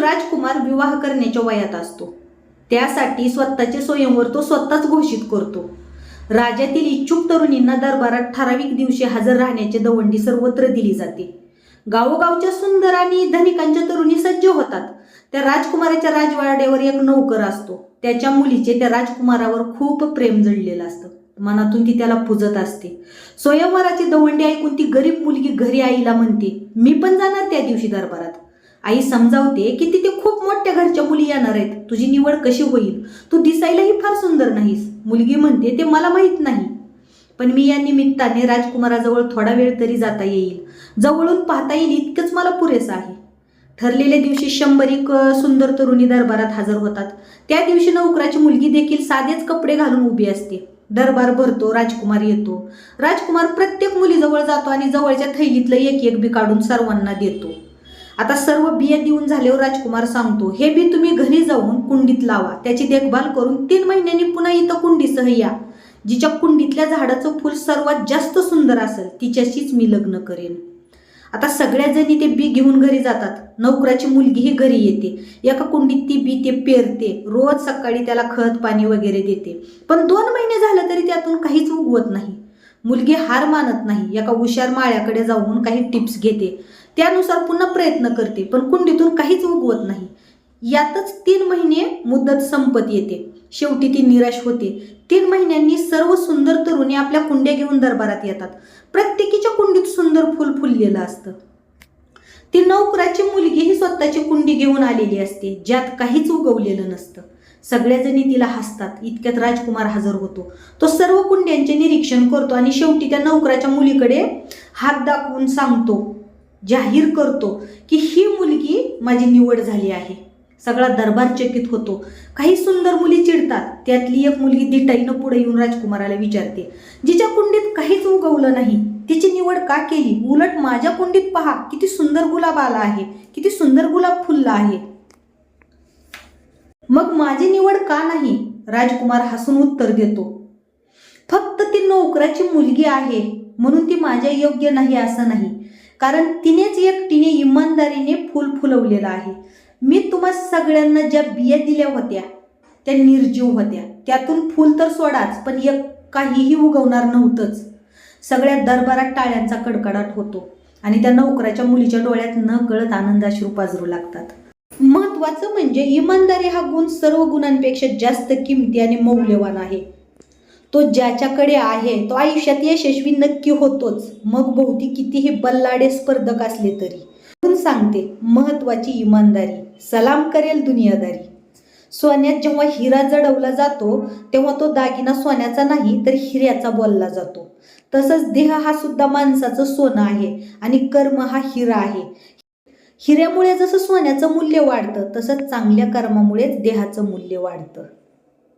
राजकुमार विवाह करण्याच्या वयात असतो. त्यासाठी स्वतःचे स्वयंवर तो स्वतःच घोषित करतो. राज्यातील इच्छुक तरुणींना दरबारात ठराविक दिवशी हजर राहण्याची दवंडी सर्वत्र दिली जाते. गावोगावच्या सुंदर आणि धनिकांच्या तरुणी सज्ज होतात. त्या राजकुमाराच्या राजवाड्यावर एक नौकर असतो. त्याच्या मुलीचे त्या राजकुमारावर खूप प्रेम जडलेलं असतं. मनातून ती त्याला पुजत असते. स्वयंवराची दवंडी ऐकून ती गरीब मुलगी घरी आईला म्हणते मी पण जाणार त्या दिवशी दरबारात. आई समजावते की तिथे खूप मोठ्या घरच्या मुली येणार आहेत. तुझी निवड कशी होईल? तू दिसायलाही फार सुंदर नाहीस. मुलगी म्हणते ते मला माहीत नाही. पण मी या निमित्ताने राजकुमाराजवळ थोडा वेळ तरी जाता येईल. जवळून पाहता येईल इतकंच मला पुरेसं आहे. ठरलेल्या दिवशी शंभर एक सुंदर तरुणी दरबारात हजर होतात. त्या दिवशी नोकराची मुलगी देखील साधेच कपडे घालून उभी असते. दरबार भरतो राजकुमार येतो. राजकुमार प्रत्येक मुलीजवळ जातो आणि जवळच्या थैलीतलं एक एक बी काढून सर्वांना देतो. आता सर्व बिया देऊन झाल्यावर राजकुमार सांगतो हे बी तुम्ही घरी जाऊन कुंडीत लावा. त्याची देखभाल करून तीन महिन्यांनी पुन्हा इथं कुंडीसह या. जिच्या कुंडीतल्या झाडाचं फूल सर्वात जास्त सुंदर असेल तिच्याशीच मी लग्न करेन. आता सगळ्या जणी ते बी घेऊन घरी जातात. नोकराची मुलगीही घरी येते. एका कुंडीत ती बी ते पेरते. रोज सकाळी त्याला खत पाणी वगैरे देते. पण दोन महिने झालं तरी त्यातून काहीच उगवत नाही. मुलगी हार मानत नाही. एका हुशार माळ्याकडे जाऊन काही टिप्स घेते. त्यानुसार पुन्हा प्रयत्न करते पण कुंडीतून काहीच उगवत नाही. यातच तीन महिने मुदत संपत येते. शेवटी ती निराश होते. तीन महिन्यांनी सर्व सुंदर तरुणी आपल्या कुंड्या घेऊन दरबारात येतात. प्रत्येकीच्या कुंडीत सुंदर फुल फुललेलं असतं. ती नोकराची मुलगी ही स्वतःची कुंडी घेऊन आलेली असते ज्यात काहीच उगवलेलं नसतं. सगळ्याजणी तिला हसतात. इतक्यात राजकुमार हजर होतो. तो सर्व कुंड्यांचे निरीक्षण करतो आणि शेवटी त्या नोकराच्या मुलीकडे हात दाखवून सांगतो जाहीर करतो की ही मुलगी माझी निवड झाली आहे. सगळा दरबार चकित होतो. काही सुंदर मुली चिडतात. त्यातली एक मुलगी दिटाईनं पुढे येऊन राजकुमाराला विचारते जिच्या कुंडीत काहीच उगवलं नाही. तिची निवड का केली? उलट माझ्या कुंडीत पहा किती सुंदर गुलाब आला आहे. किती सुंदर गुलाब फुलला आहे. मग माझी निवड का नाही? राजकुमार हसून उत्तर देतो. फक्त ती नोकराची मुलगी आहे. म्हणून ती माझ्या योग्य नाही असं नाही. कारण तिनेच एकटीने इमानदारीने फुल फुलवलेलं आहे. मी तुम्हा सगळ्यांना ज्या बिया दिल्या होत्या त्या निर्जीव होत्या. त्यातून फुल तर सोडाच पण एक काहीही उगवणार नव्हतंच. सगळ्या दरबारात टाळ्यांचा कडकडाट होतो आणि त्या नोकराच्या मुलीच्या डोळ्यात न कळत आनंदाश्रू पाजरू लागतात. महत्वाचं म्हणजे इमानदारी हा गुण सर्व गुणांपेक्षा जास्त किमती आणि मौल्यवान आहे. तो ज्याच्याकडे आहे तो आयुष्यात यशस्वी नक्की होतोच. मग भोवती कितीही बल्लाडे स्पर्धक असले तरी. म्हणून सांगते महत्वाची इमानदारी. सलाम करेल दुनियादारी. सोन्यात जेव्हा हिरा जडवला जातो तेव्हा तो दागिना सोन्याचा नाही तर हिऱ्याचा बोलला जातो. तसंच देह हा सुद्धा माणसाचं सोनं आहे आणि कर्म हा हिरा आहे. हिऱ्यामुळे जसं सोन्याचं मूल्य वाढतं तसंच चांगल्या कर्मामुळेच देहाचं मूल्य वाढतं.